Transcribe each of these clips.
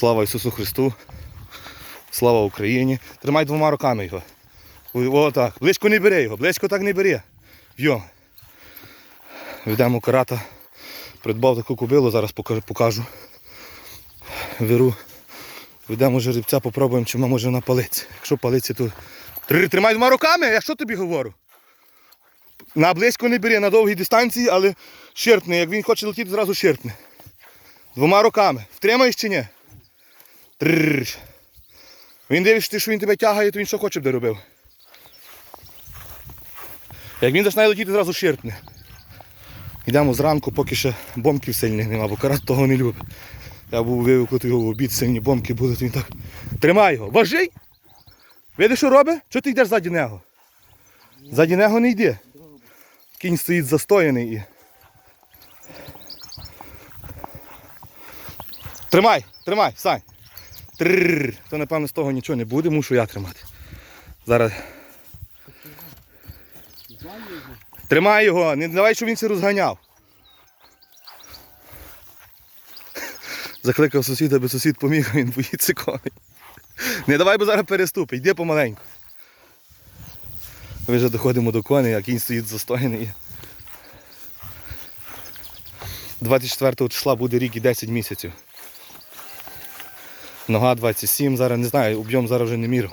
Слава Ісусу Христу. Слава Україні. Тримай двома руками його. О, так. Близько не бери його, близько так не бери. Йо. Ведемо карата. Придбав таку кобилу, зараз покажу. Беру. Ведемо жеребця, попробуємо, чи вона може на палиці. Якщо палиці, то. Тримай двома руками, я що тобі говорю? На близько не бери, на довгій дистанції, але ширпне. Як він хоче летіти, зразу ширпне. Двома руками. Втримаєш чи ні? Трррр. Він дивишся, що він тебе тягає, то він що хоче б де робив. Як він починає летіти, зразу ширпне. Йдемо зранку, поки ще бомків сильних нема, бо карат того не любить. Я був вивикнути його в обід, сильні бомки були, то він так. Тримай його, важий! Видиш, що робить? Чого ти йдеш ззаді нього? Ззаді нього не йди. Кінь стоїть застояний і. Тримай, тримай, Сань. Трррр. То напевно з того нічого не буде, мушу я тримати. Зараз. Тримай його, не давай, щоб він це розганяв. Закликав сусіда, аби сусід поміг, він боїться коней. Не давай, бо зараз переступить, йди помаленьку. Ми вже доходимо до коней, а кінь стоїть застояний. 24 числа буде рік і 10 місяців. Нога 27, зараз не знаю, об'єм зараз вже не міру.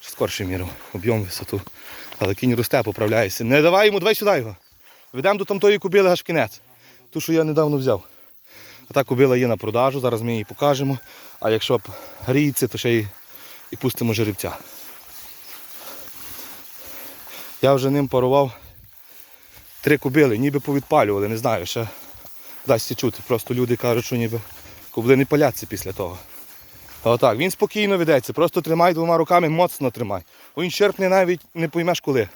Скорше міру, об'єм висоту. Але кінь росте, поправляється. Не давай йому, давай сюди його. Ведемо до тамтої кубили аж в кінець. Ту, що я недавно взяв. А та кубила є на продажу, зараз ми її покажемо. А якщо б гріється, то ще й і пустимо жеребця. Я вже ним парував три кубили, ніби повідпалювали, не знаю, ще дасть чути. Просто люди кажуть, що ніби кубли не паляться після того. Отак, він спокійно ведеться, просто тримай двома руками, моцно тримай. Він черпне навіть не поймеш коли.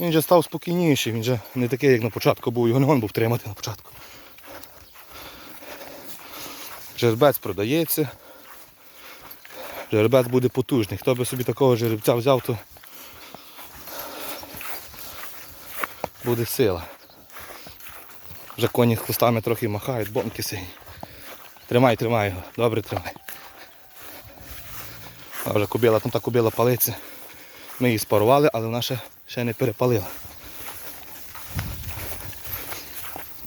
Він вже став спокійніший, він вже не такий, як на початку був, його не гон був тримати на початку. Жеребець продається. Жеребець буде потужний. Хто би собі такого жеребця взяв, то буде сила. Вже коні хвостами трохи махають, бомки сині. Тримай, тримай його, добре тримай. А вже кубила, там та кубила палиться. Ми її спарували, але вона ще, ще не перепалила.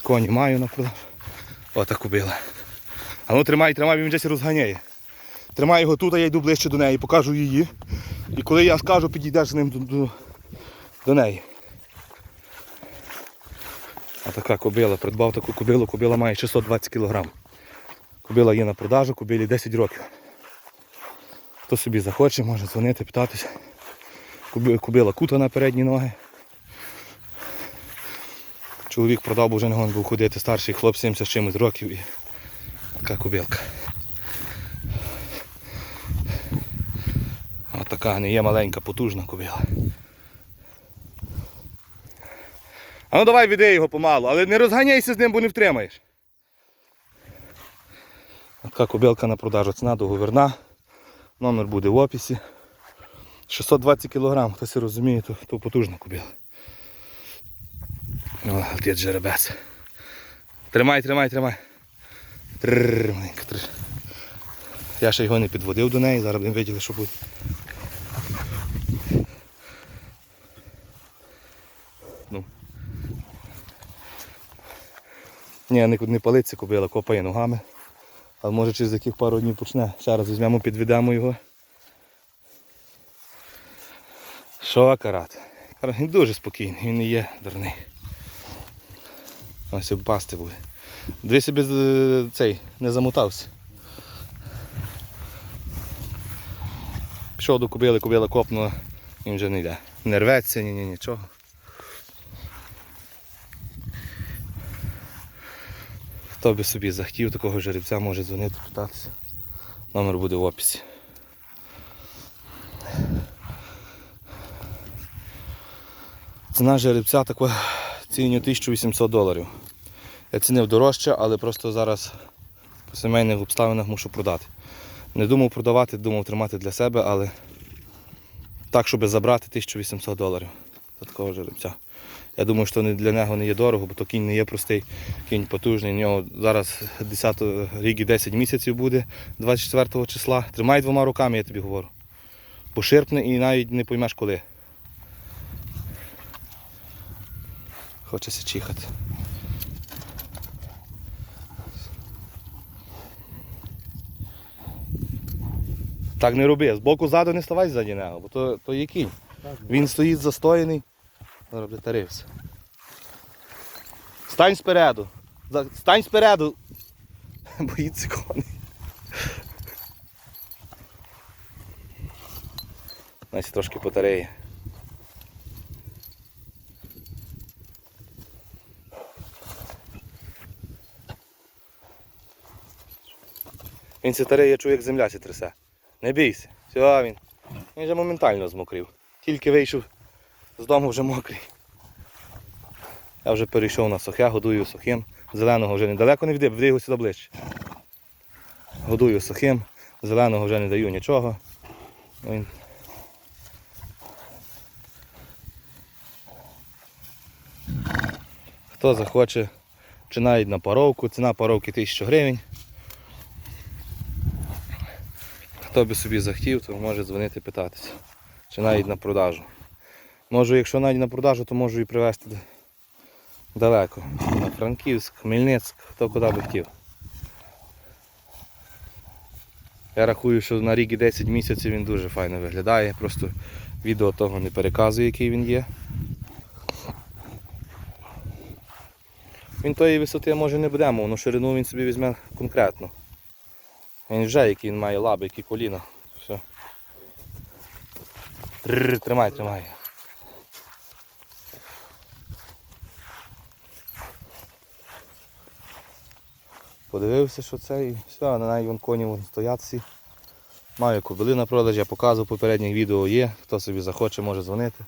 Коні маю на продаж. Ота кубила. А ну тримай, тримай, він сі розганяє. Тримай його тут, а я йду ближче до неї, покажу її. І коли я скажу, підійдеш з ним до, до, до неї. А така кобила, придбав таку кобилу, кобила має 620 кг. Кобила є на продажу, кобилі 10 років. Хто собі захоче, може дзвонити, питатися. Кобила кута на передні ноги. Чоловік продав, бо вже не був ходити, старший хлоп 70 з чимось років і така кобилка. А така не є маленька, потужна кобила. А ну давай веди його помалу, але не розганяйся з ним, бо не втримаєш. Така кобилка на продажу, ціна договірна. Номер буде в описі. 620 кг, хтось розуміє, то, то потужна кобила. О, отець жеребець. Тримай, тримай, тримай. Я ще його не підводив до неї, зараз будемо виділи, що буде. Ну. Ні, не палиться кобила, копає ногами. Але може через яких пару днів почне. Ще раз візьмемо, підведемо його. Що карат? Він дуже спокійний, він не є дурний. Ось пасти буде. Дві собі цей не замотався. Пішов до кобили, кобила копнула, він вже не йде. Не рветься, ні, ні, нічого. Хто би собі захотів такого жеребця, може дзвонити, питатися. Номер буде в описі. Ціна жеребця така ціню 1800 доларів. Я цінив дорожче, але просто зараз по сімейних обставинах мушу продати. Не думав продавати, думав тримати для себе, але так, щоб забрати 1800 доларів такого жеребця. Я думаю, що для нього не є дорого, бо то кінь не є простий, кінь потужний. У нього зараз 10 рік і 10 місяців буде 24 числа. Тримай двома руками, я тобі говорю. Поширпне і навіть не поймеш коли. Хочеться чихати. Так не роби, збоку ззаду не ставай ззаді нього, бо то, то є кінь. Він стоїть застояний. Зараз тарився. Стань спереду. Стань спереду. Боїться коней. Значить трошки потареє. Він тареє, я чую, як земля сі трясе. Не бійся. Все, він. Він вже моментально змокрів. Тільки вийшов з дому вже мокрий. Я вже перейшов на сухе, годую сухим. Зеленого вже недалеко не вди, вди його сюди ближче. Годую сухим, зеленого вже не даю нічого. Він... Хто захоче, чи навіть на паровку, ціна паровки 1000 гривень. Хто би собі захотів, то може дзвонити питатися. Чи навіть на продажу. Можу, якщо навіть на продажу, то можу і привезти далеко. На Франківськ, Хмельницьк, хто куди би хотів. Я рахую, що на рік і 10 місяців він дуже файно виглядає. Просто відео того не переказую, який він є. Він тої висоти може не будемо, але ширину він собі візьме конкретно. Він вже який він має лаби, які коліна. Все. Трррр, тримай, тримай. Подивився, що це і все, на неї вон коні вон стоять всі. Маю кобили на продаж, я показував попередніх відео є, хто собі захоче, може дзвонити.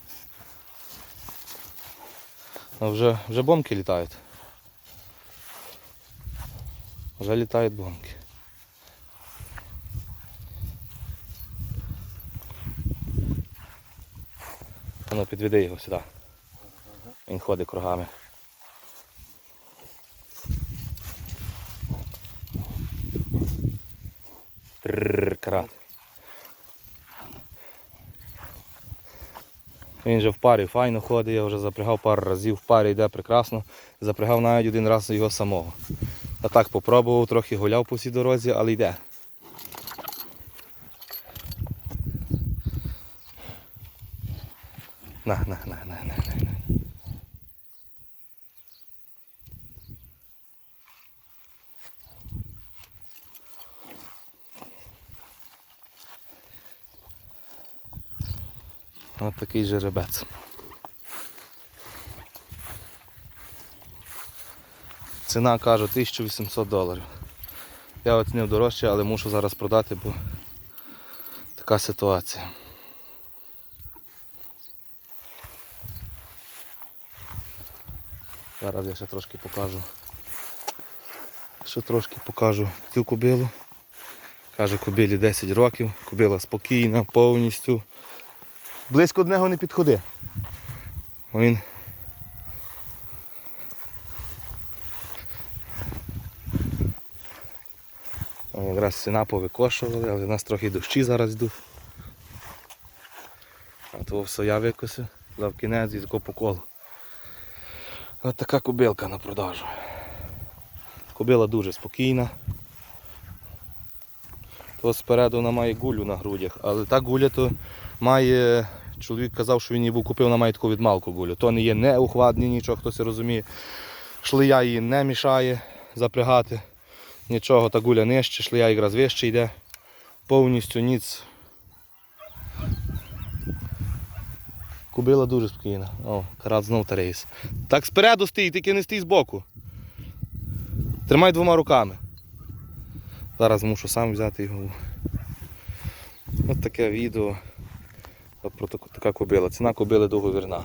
Ну, вже, вже бомки літають. Вже літають бомки. Ну, підведи його сюди. Він ходить кругами. Крат. Він же в парі файно ходить, я вже запрягав пару разів, в парі йде прекрасно. Запрягав навіть один раз його самого. А так попробував, трохи гуляв по всій дорозі, але йде. На, на, на, на, на, на. Ось такий жеребець. Ціна кажу 1800 доларів. Я оцінив дорожче, але мушу зараз продати, бо така ситуація. Зараз я ще трошки покажу. Ще трошки покажу цю кобилу. Каже, кобилі 10 років, кобила спокійна, повністю. Близько до нього не підходи. Він Якраз сіна повикошували, але в нас трохи дощі зараз йдуть. А то все я викосив, дав кінець і тако по колу. Ось така кобилка на продажу. Кобила дуже спокійна. То спереду вона має гулю на грудях, але та гуля то має, чоловік казав, що він її купив, вона має таку відмалку гулю. То не є не ухвадні нічого, хто це розуміє. Шлия її не мішає запрягати. Нічого, та гуля нижче, шлия якраз вище йде. Повністю ніц. Кубила дуже спокійна. О, карат знов тарейс. Так спереду стій, тільки не стій збоку. Тримай двома руками. Зараз мушу сам взяти його. Ось таке відео. Про така кобила. Ціна кобили договірна.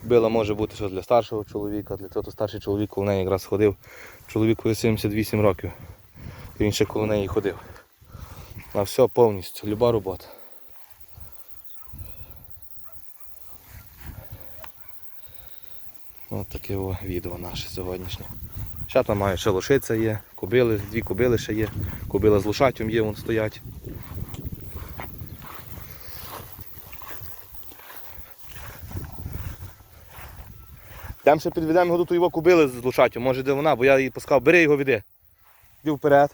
Кобила може бути що для старшого чоловіка, для цього старший чоловік коло неї якраз ходив. Чоловікові 78 років. Він ще коло неї ходив. На все повністю, люба робота. Ось таке о відео наше сьогоднішнє. Ще там має ще лошиця є, кобили, дві кобили ще є. Кобила з лошатям є, вон стоять. Там ще підведемо його до тої його кобили з лошаттю, може де вона, бо я їй пускав, бери його веди. Йди вперед.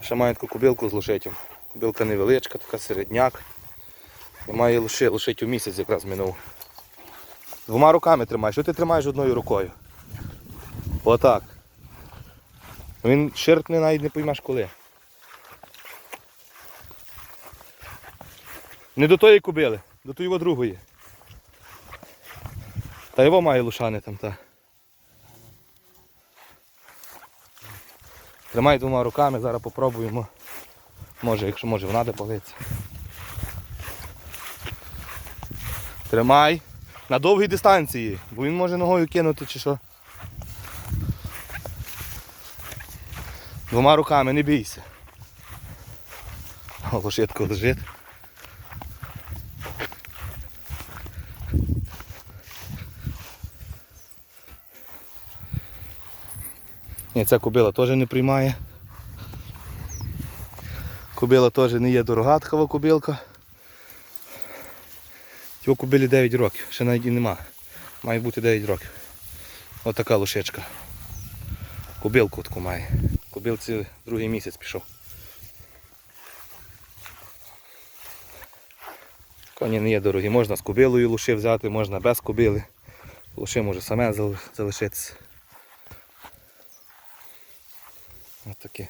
Ще має таку кобилку з лошитям. Кобилка невеличка, така середняк. Має лоши, лошить у місяць якраз минув. Двома руками тримаєш, що ти тримаєш одною рукою? Отак. Він ширкне навіть не поймеш коли. Не до тої кобили, до тої другої. Та його має лушани там, та. Тримай двома руками, зараз попробуємо. Може, якщо може вона де палиться. Тримай. На довгій дистанції, бо він може ногою кинути чи що. Двома руками, не бійся. О, лошитко лежить. Ні, ця кобила теж не приймає. Кобила теж не є дорога такова кобилка. Цього кобилі 9 років, ще навіть і нема. Має бути 9 років. Ось така лошечка. Кобилку таку має. Кобилці другий місяць пішов. Коні не є дорогі. Можна з кобилою луши взяти, можна без кобили. Луши може саме залишитися. Ось таке.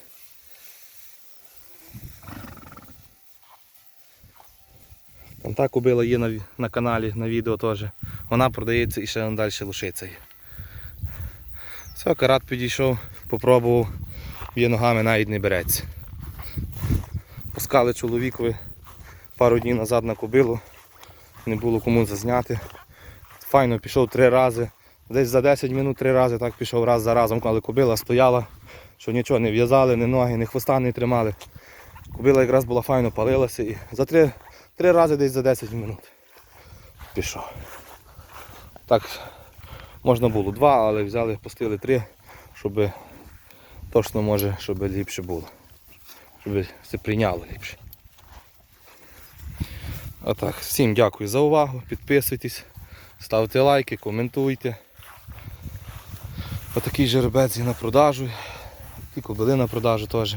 Там та кобила є на, на каналі, на відео теж. Вона продається і ще далі лишиться є. Все, карат підійшов, попробував, є ногами навіть не береться. Пускали чоловікові пару днів назад на кобилу, не було кому зазняти. Файно пішов три рази. Десь за 10 минут три рази так пішов раз за разом, коли кобила стояла, що нічого не в'язали, ні ноги, ні хвоста не тримали. Кобила якраз була файно палилася і за три, три рази десь за 10 минут пішов. Так можна було два, але взяли, пустили три, щоб точно може, щоб ліпше було. Щоб все прийняло ліпше. Отак, всім дякую за увагу, підписуйтесь, ставте лайки, коментуйте. Отакий жеребець є на продажу. І кобили на продажу теж.